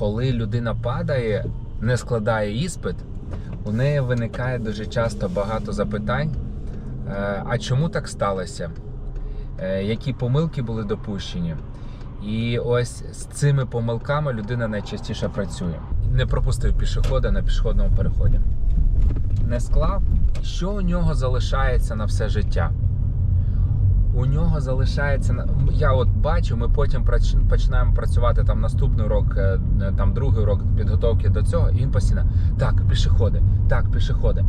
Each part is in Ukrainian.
коли людина падає, не складає іспит, у неї виникає дуже часто багато запитань. Е, А чому так сталося? Е, Які помилки були допущені? І ось з цими помилками людина найчастіше працює. Не пропустив пішохода на пішохідному переході. Не склав, що у нього залишається на все життя? У нього залишається я от бачу, ми потім починаємо працювати там наступний урок, е, там другий урок підготовки до цього, і він постійно так, пішоходи, так, пішоходи.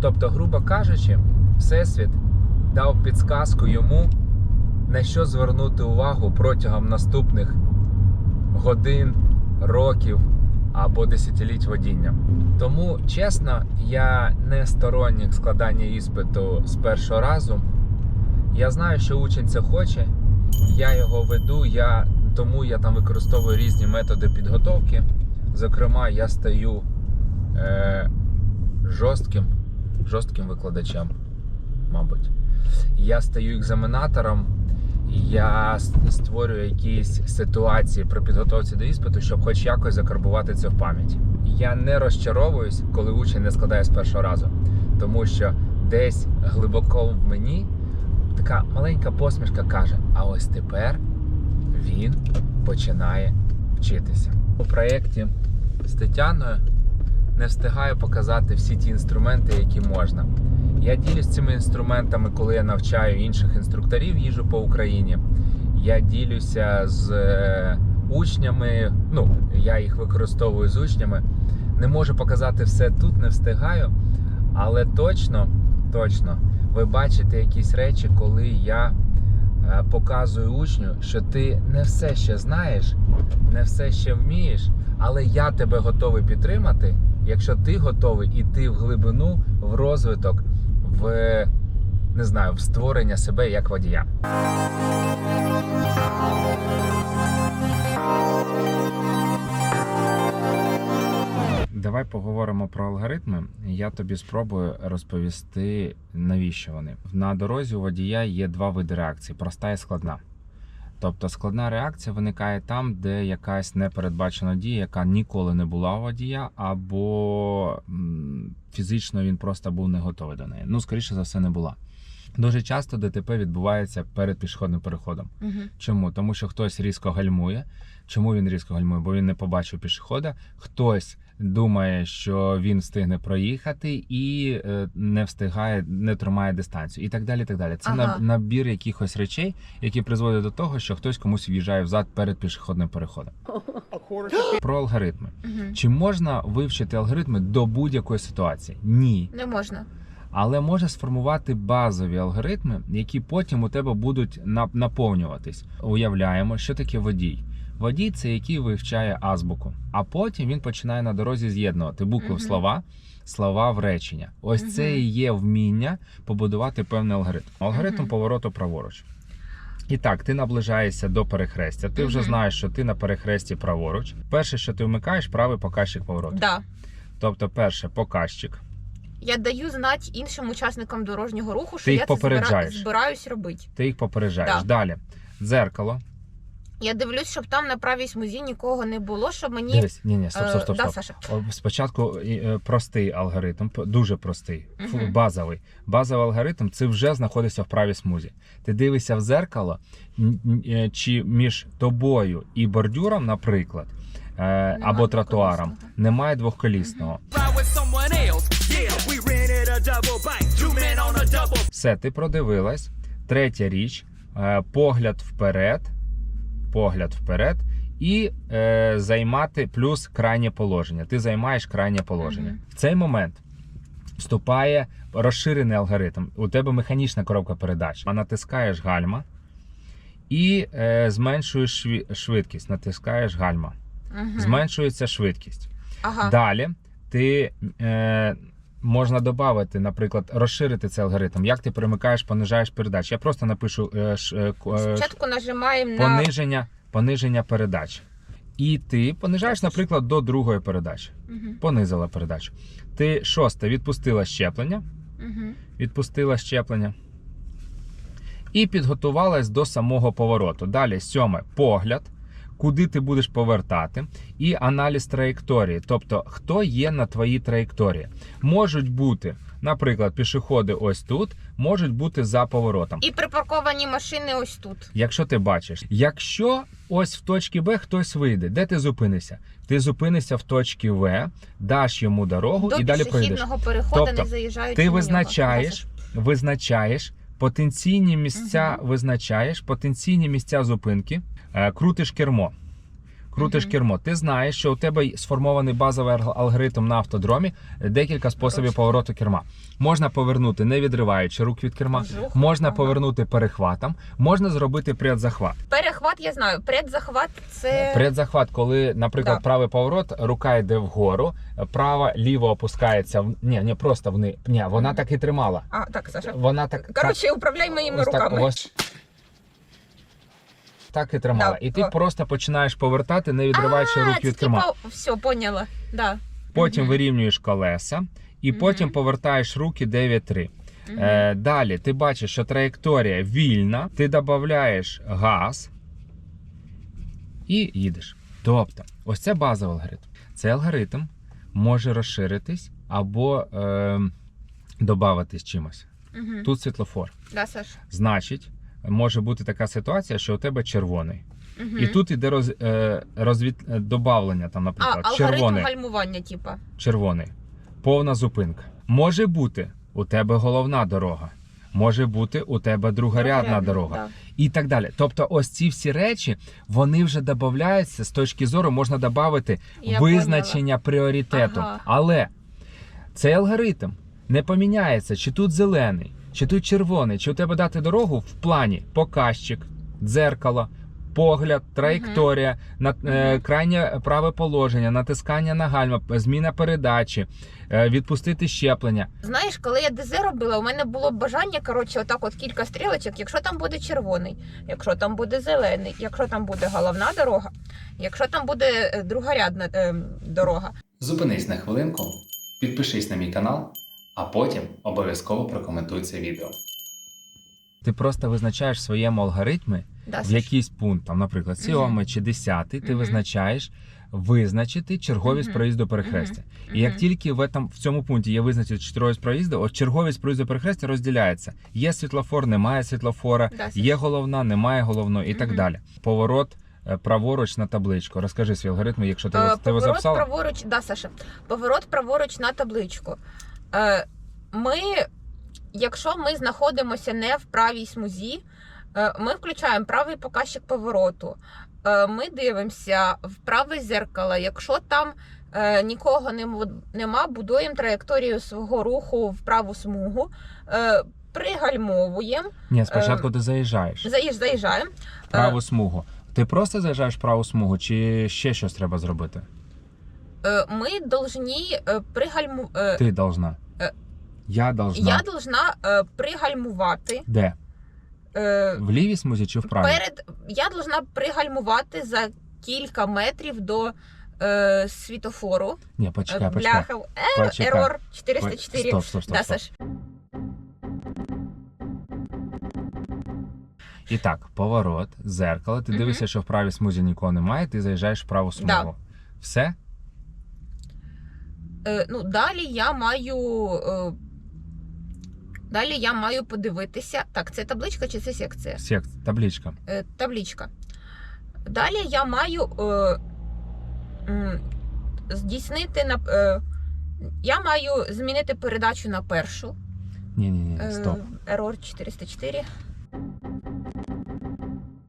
Тобто, грубо кажучи, всесвіт дав підсказку йому, на що звернути увагу протягом наступних годин, років або десятиліть водіння. Тому, чесно, я не сторонник складання іспиту з першого разу. Я знаю, що учень це хоче, я його веду, я, тому я там використовую різні методи підготовки. Зокрема, я стаю е, жорстким, жорстким викладачем, мабуть. Я стаю екзаменатором, я створюю якісь ситуації при підготовці до іспиту, щоб хоч якось закарбувати це в пам'яті. Я не розчаровуюсь, коли учень не складає з першого разу, тому що десь глибоко в мені така маленька посмішка каже: а ось тепер він починає вчитися. У проєкті з Тетяною не встигаю показати всі ті інструменти, які можна. Я ділюсь цими інструментами, коли я навчаю інших інструкторів їжу по Україні. Я ділюся з е, учнями. Ну, я їх використовую з учнями. Не можу показати все тут, не встигаю, але точно, точно, ви бачите якісь речі, коли я е, показую учню, що ти не все ще знаєш, не все ще вмієш, але я тебе готовий підтримати, якщо ти готовий іти в глибину, в розвиток, в не знаю, в створення себе як водія. Давай поговоримо про алгоритми. Я тобі спробую розповісти, навіщо вони. На дорозі у водія є два види реакції: проста і складна. Тобто складна реакція виникає там, де якась непередбачена дія, яка ніколи не була у водія, або фізично він просто був не готовий до неї. Ну, скоріше за все, не була. Дуже часто ДТП відбувається перед пішохідним переходом. Угу. Чому? Тому що хтось різко гальмує. Чому він різко гальмує? Бо він не побачив пішохода. Хтось думає, що він встигне проїхати і е, не встигає, не тримає дистанцію. І так далі. так далі. Це Ага. на- набір якихось речей, які призводять до того, що хтось комусь в'їжджає взад перед пішохідним переходом. Про алгоритми. Угу. Чи можна вивчити алгоритми до будь-якої ситуації? Ні. Не можна. але може сформувати базові алгоритми, які потім у тебе будуть на- наповнюватись. Уявляємо, що таке водій. Водій це який вивчає азбуку, а потім він починає на дорозі з'єднувати букви в слова, слова в речення. Ось Мгм. це і є вміння побудувати певний алгоритм. Алгоритм Мгм. повороту праворуч. І так, ти наближаєшся до перехрестя. Ти вже знаєш, що ти на перехресті праворуч. Перше, що ти вмикаєш, правий показчик повороту. Да. Тобто, перше показчик. Я даю знати іншим учасникам дорожнього руху, що Ти їх я це збира... збираюсь робити. Ти їх попереджаєш. Да. Далі. Дзеркало. Я дивлюсь, щоб там на правій смузі нікого не було, щоб мені. Дивись, ні, ні, стоп, Е, стоп, стоп, да, стоп. Саша. Спочатку е, простий алгоритм, дуже простий, Мгм. базовий. Базовий алгоритм це вже знаходиться в правій смузі. Ти дивишся в зеркало, е, чи між тобою і бордюром, наприклад, е, або тротуаром, немає двохколісного. double. Все, ти продивилась. Третя річ, погляд вперед, погляд вперед. І е, займати плюс крайнє положення. Ти займаєш крайнє положення. Мгм. В цей момент вступає розширений алгоритм. У тебе механічна коробка передач. А натискаєш гальма і е, зменшуєш шві- швидкість. Натискаєш гальма. Мгм. Зменшується швидкість. Ага. Далі ти е, можна додати, наприклад, розширити цей алгоритм. Як ти перемикаєш, понижаєш передач. Я просто напишу е, ш, е, е, Спочатку нажимаємо на. пониження, пониження передач. І ти понижаєш, наприклад, до другої передачі. Мгм. Понизила передачу. Ти шосте відпустила щеплення. Мгм. Відпустила щеплення. І підготувалась до самого повороту. Далі сьоме погляд. Куди ти будеш повертати, і аналіз траєкторії, тобто хто є на твоїй траєкторії. Можуть бути, наприклад, пішоходи ось тут, можуть бути за поворотом. І припарковані машини ось тут. Якщо ти бачиш, якщо ось в точці Б хтось вийде, де ти зупинишся? Ти зупинишся в точці В, даш йому дорогу До і далі пішохідного переходу Тобто, не заїжджаючи Ти визначаєш, визначаєш потенційні місця, визначаєш потенційні місця зупинки, е, крутиш кермо. Крутиш кермо. Ти знаєш, що у тебе сформований базовий алг- алгоритм на автодромі, декілька способів повороту керма. Можна повернути, не відриваючи рук від керма, можна ага. повернути перехватом, можна зробити предзахват. Перехват я знаю. Предзахват це Предзахват, коли, наприклад, правий поворот, рука йде вгору, права ліво опускається в ні, ні, просто вни. Ні, вона так і тримала. А, так, Саша. Вона так Коротше, управляй моїми ось так, руками. Так і тримала. Да, І ти о. просто починаєш повертати, не відриваючи А, руки від керма. типа, все, поняла. Да. Потім Мгм. вирівнюєш колеса і Мгм. потім повертаєш руки 9-3. Мгм. Е, далі ти бачиш, що траєкторія вільна, ти додаєш газ і їдеш. Тобто, ось це базовий алгоритм. Цей алгоритм може розширитись або е, додатись чимось. Мгм. Тут світлофор. Да, Саш. Значить, може бути така ситуація, що у тебе червоний. Мгм. І тут іде роз, е, розвід, е, добавлення, там, наприклад, алгоритм червоний. гальмування, типа. червоний. Повна зупинка. Може бути у тебе головна дорога. Може бути у тебе другорядна дорога да. і так далі. Тобто, ось ці всі речі вони вже додаються з точки зору, можна додати Я визначення пріоритету. Ага. Але цей алгоритм не поміняється, чи тут зелений, чи тут червоний, чи у тебе дати дорогу в плані показчик, дзеркало, погляд, траєкторія, на, е, крайнє праве положення, натискання на гальма, зміна передачі, е, відпустити щеплення. Знаєш, коли я ДЗ робила, у мене було бажання, коротше, отак от кілька стрілочок, якщо там буде червоний, якщо там буде зелений, якщо там буде головна дорога, якщо там буде е, другорядна е, дорога. Зупинись на хвилинку, підпишись на мій канал, а потім обов'язково прокоментуй це відео. Ти просто визначаєш в своєму алгоритмі Да, в якийсь пункт, там, наприклад, сьомий чи десятий, ти визначаєш визначити черговість проїзду перехрестя. І як тільки в, этом, в цьому пункті є визначити черговість проїзду, от черговість проїзду перехрестя розділяється. Є світлофор, немає світлофора, Да, є головна, немає головної і так далі. Поворот е, праворуч на табличку. Розкажи свій алгоритм, якщо ти, Е, ти його Поворот записала. праворуч, да, Саша. Поворот праворуч на табличку. Е, Ми, якщо ми знаходимося не в правій смузі, е, ми включаємо правий показчик повороту. Е, Ми дивимося в праве зеркало. Якщо там нікого нем- нема, будуємо траєкторію свого руху в праву смугу, пригальмовуємо, Ні, спочатку ти заїжджаєш. заїж- заїжджаємо. Праву смугу. Ти просто заїжджаєш в праву смугу, чи ще щось треба зробити? Ми должні е, пригальму... е, Ти должна. Е, Я должна. Я должна е, пригальмувати. Де? Е, В лівій смузі чи в правій? перед я должна пригальмувати за кілька метрів до е, світофору. Ні, Е, почекай, почекай. Бляха, е, Почекай. ерор 404. Стоп, стоп, стоп, да, стоп. Саш? І так, поворот, зеркало. Ти Мгм. дивишся, що в правій смузі нікого немає, ти заїжджаєш в праву смугу. Все? Е, ну, далі я маю. Е, далі я маю подивитися. Так, це табличка чи це секція? Сек, табличка. Е, табличка. Далі я маю е, здійснити на. Е, я маю змінити передачу на першу. Ні, ні, ні, стоп. Error 404.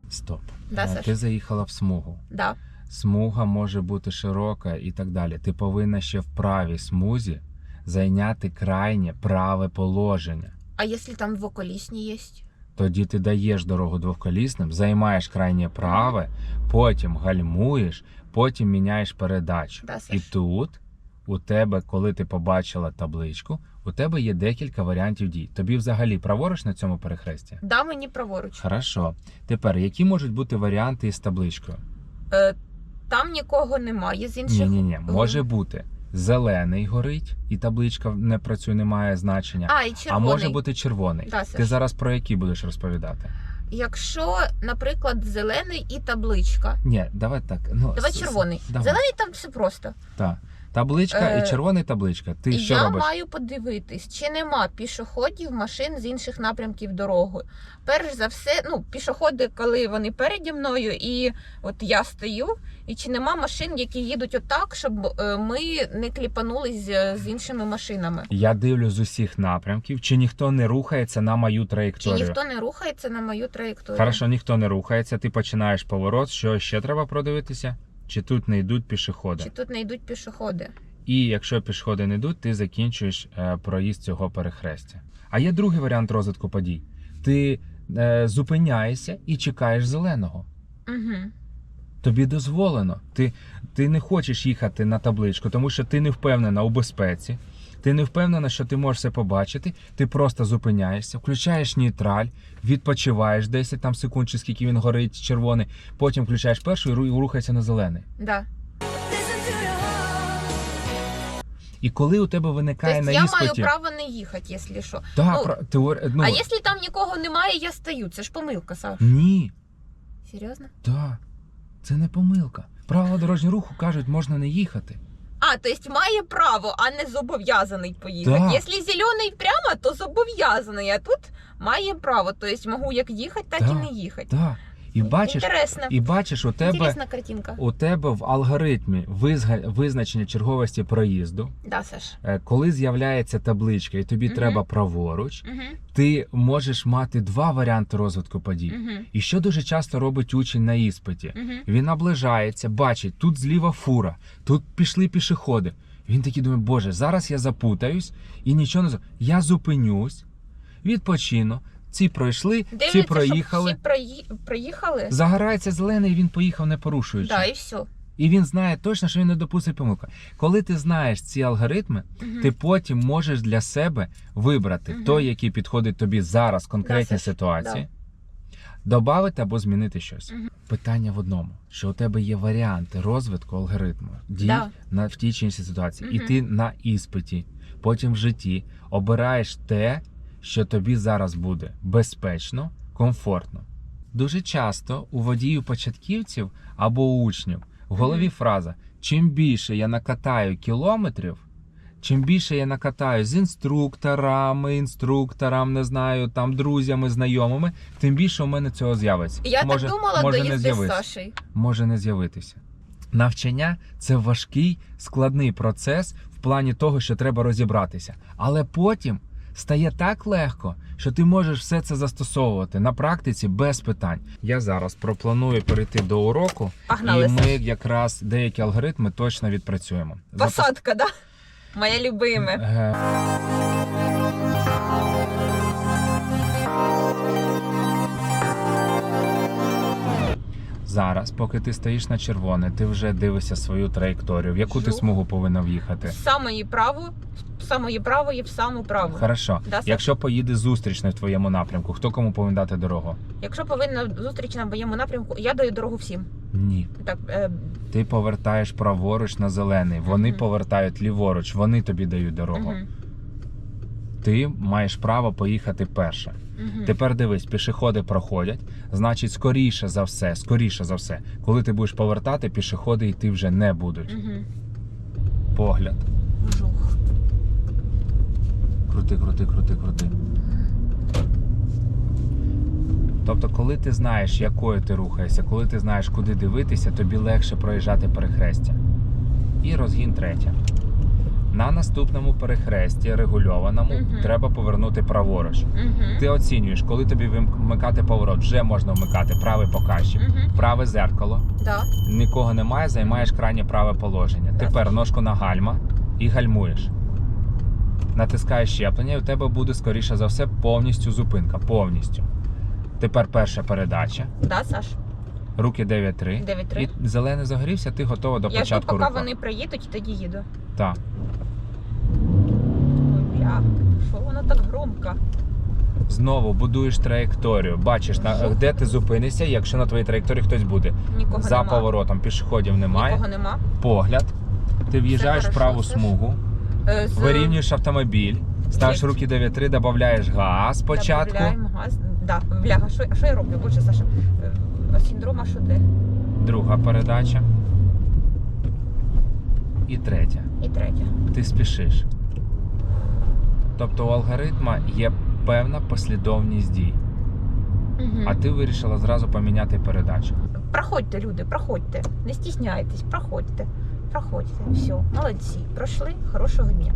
Стоп. Да, Саш? Ти заїхала в смугу. Да. Смуга може бути широка і так далі. Ти повинна ще в правій смузі зайняти крайнє праве положення. А якщо там двоколісні є? Тоді ти даєш дорогу двохколісним, займаєш крайнє праве, потім гальмуєш, потім міняєш передачу. Да, І тут у тебе, коли ти побачила табличку, у тебе є декілька варіантів дій. Тобі взагалі праворуч на цьому перехресті? Да, мені праворуч. Хорошо. Тепер, які можуть бути варіанти із табличкою? Е, там нікого немає з інших. Ні, ні, ні. Може бути зелений горить, і табличка не працює, не має значення. А, і А може бути червоний. Да, Ти Саш. зараз про які будеш розповідати? Якщо, наприклад, зелений і табличка. Ні, давай так. Ну, Давай с- с- червоний. Давай. Зелений там все просто. Так. Табличка Е, і червона табличка. Ти І що я робиш? маю подивитись, чи нема пішоходів, машин з інших напрямків дороги. Перш за все, ну, пішоходи, коли вони переді мною, і от я стою, і чи нема машин, які їдуть отак, щоб е, ми не кліпанулись з, з іншими машинами. Я дивлюсь з усіх напрямків, чи ніхто не рухається на мою Чи траєкторію. ніхто не рухається на мою траєкторію? Хорошо, ніхто не рухається, ти починаєш поворот. Що ще треба продивитися? Чи тут не йдуть пішоходи? Чи тут не йдуть пішоходи? І якщо пішоходи не йдуть, ти закінчуєш е, проїзд цього перехрестя. А є другий варіант розвитку подій. Ти е, зупиняєшся і чекаєш зеленого. Угу. Тобі дозволено. Ти, ти не хочеш їхати на табличку, тому що ти не впевнена у безпеці. Ти не впевнена, що ти можеш це побачити. Ти просто зупиняєшся, включаєш нейтраль, відпочиваєш 10 там секунд, чи скільки він горить червоний. Потім включаєш першу і ру- рухаєшся на зелений. Да. І коли у тебе виникає Тобто на я маю право не їхати, якщо що. Да, ну, про, теор... ну, А якщо там нікого немає, я стою. Це ж помилка, Саш. ні, Серйозно? да, це не помилка. Правила дорожнього руху кажуть, можна не їхати. А, то есть має право, а не зобов'язаний поїхати. Да. Якщо зелений прямо, то зобов'язаний, а тут має право. То есть можу як їхати, так Да. і не їхати. Да. І бачиш, Інтересно. і бачиш, у тебе Інтересна картинка. у тебе в алгоритмі визга- визначення черговості проїзду, Да, Саш. е, коли з'являється табличка і тобі Мгм. треба праворуч, Угу. ти можеш мати два варіанти розвитку подій. Угу. І що дуже часто робить учень на іспиті? Угу. Він наближається, бачить, тут зліва фура, тут пішли пішоходи. Він такий думає, боже, зараз я запутаюсь і нічого не з- Я зупинюсь, відпочину. Ці пройшли, ці проїхали. Всі прої... проїхали. Загорається зелений, він поїхав не порушуючи. Да, і все. І він знає точно, що він не допустить помилку. Коли ти знаєш ці алгоритми, Угу. ти потім можеш для себе вибрати Мгм. той, який підходить тобі зараз конкретній Саш, ситуації, додати або змінити щось. Мгм. Питання в одному: що у тебе є варіанти розвитку алгоритму дій Да. на в тій чи іншій ситуації, і ти на іспиті, потім в житті обираєш те, що тобі зараз буде безпечно, комфортно. Дуже часто у водіїв початківців або у учнів в голові фраза: чим більше я накатаю кілометрів, чим більше я накатаю з інструкторами, інструкторам, не знаю, там друзями, знайомими, тим більше у мене цього з'явиться. Я може, так думала може до не з. Сашею. Може не з'явитися. Навчання це важкий, складний процес в плані того, що треба розібратися. Але потім стає так легко, що ти можеш все це застосовувати на практиці без питань. Я зараз пропланую перейти до уроку, Погналися. і ми якраз деякі алгоритми точно відпрацюємо. Посадка, Посадка, да? Моя любиме. Зараз, поки ти стоїш на червоне, ти вже дивишся свою траєкторію, в яку ти смугу повинна в'їхати. З самої право, з самої правої в саму праву. Хорошо. Да? Якщо поїде зустрічний в твоєму напрямку, хто кому повинен дати дорогу? Якщо повинна зустріч на моєму напрямку, я даю дорогу всім. Ні. Так, е, Ти повертаєш праворуч на зелений, вони Мгм. повертають ліворуч, вони тобі дають дорогу. мгм, Ти маєш право поїхати перше. мгм. Тепер дивись, пішоходи проходять. Значить, скоріше за все, скоріше за все, коли ти будеш повертати, пішоходи йти вже не будуть. Мгм. Погляд. Жух. Крути, крути, крути, крути. Тобто, коли ти знаєш, якою ти рухаєшся, коли ти знаєш, куди дивитися, тобі легше проїжджати перехрестя. І розгін третя. На наступному перехресті регульованому Мгм. треба повернути праворуч. Мгм. Ти оцінюєш, коли тобі вмикати поворот, вже можна вмикати правий показчик, Мгм. праве зеркало. Да. Нікого немає, займаєш крайнє праве положення. Так. Тепер ножку на гальма і гальмуєш. Натискаєш щеплення, і у тебе буде, скоріше за все, повністю зупинка. Повністю. Тепер перша передача. Да, Саш? Руки 9-3. 9-3. І зелений загорівся, ти готова до Я початку поки руху. вони приїдуть, тоді їду. Так. Бля, що воно так громко? Знову будуєш траєкторію. Бачиш, на, де ти зупинишся, якщо на твоїй траєкторії хтось буде. Нікого За нема. поворотом пішоходів немає. Нікого нема. Погляд. Ти в'їжджаєш в хорошо, праву Саш. смугу. Е, з- Вирівнюєш автомобіль, ставиш Є. руки 9-3, додаєш газ спочатку. Добавляємо газ. Да, бляга, що, а що я роблю? Боже, Саша, е, а синдром аж де? Друга передача. І третя. І третя. Ти спішиш. Тобто у алгоритма є певна послідовність дій, Угу. а ти вирішила зразу поміняти передачу. Проходьте, люди, проходьте. Не стісняйтесь, проходьте. Проходьте. Все, молодці. Пройшли хорошого дня.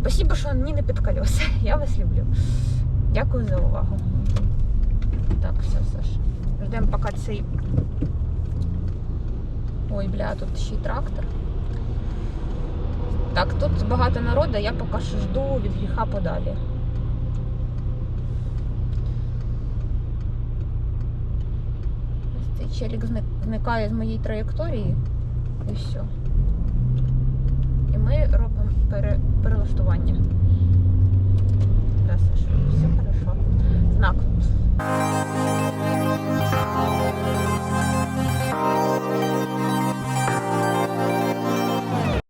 Спасибо, що ні не під колеса. Я вас люблю. Дякую за увагу. Так, все, Саш. Ждемо, поки цей. Ой, бля, тут ще й трактор. Так, тут багато народу, я поки що жду від гріха подалі. Ось цей челік зникає з моєї траєкторії і все. І ми робимо пере... перелаштування. Да, Саша, все хорошо. Знак. тут.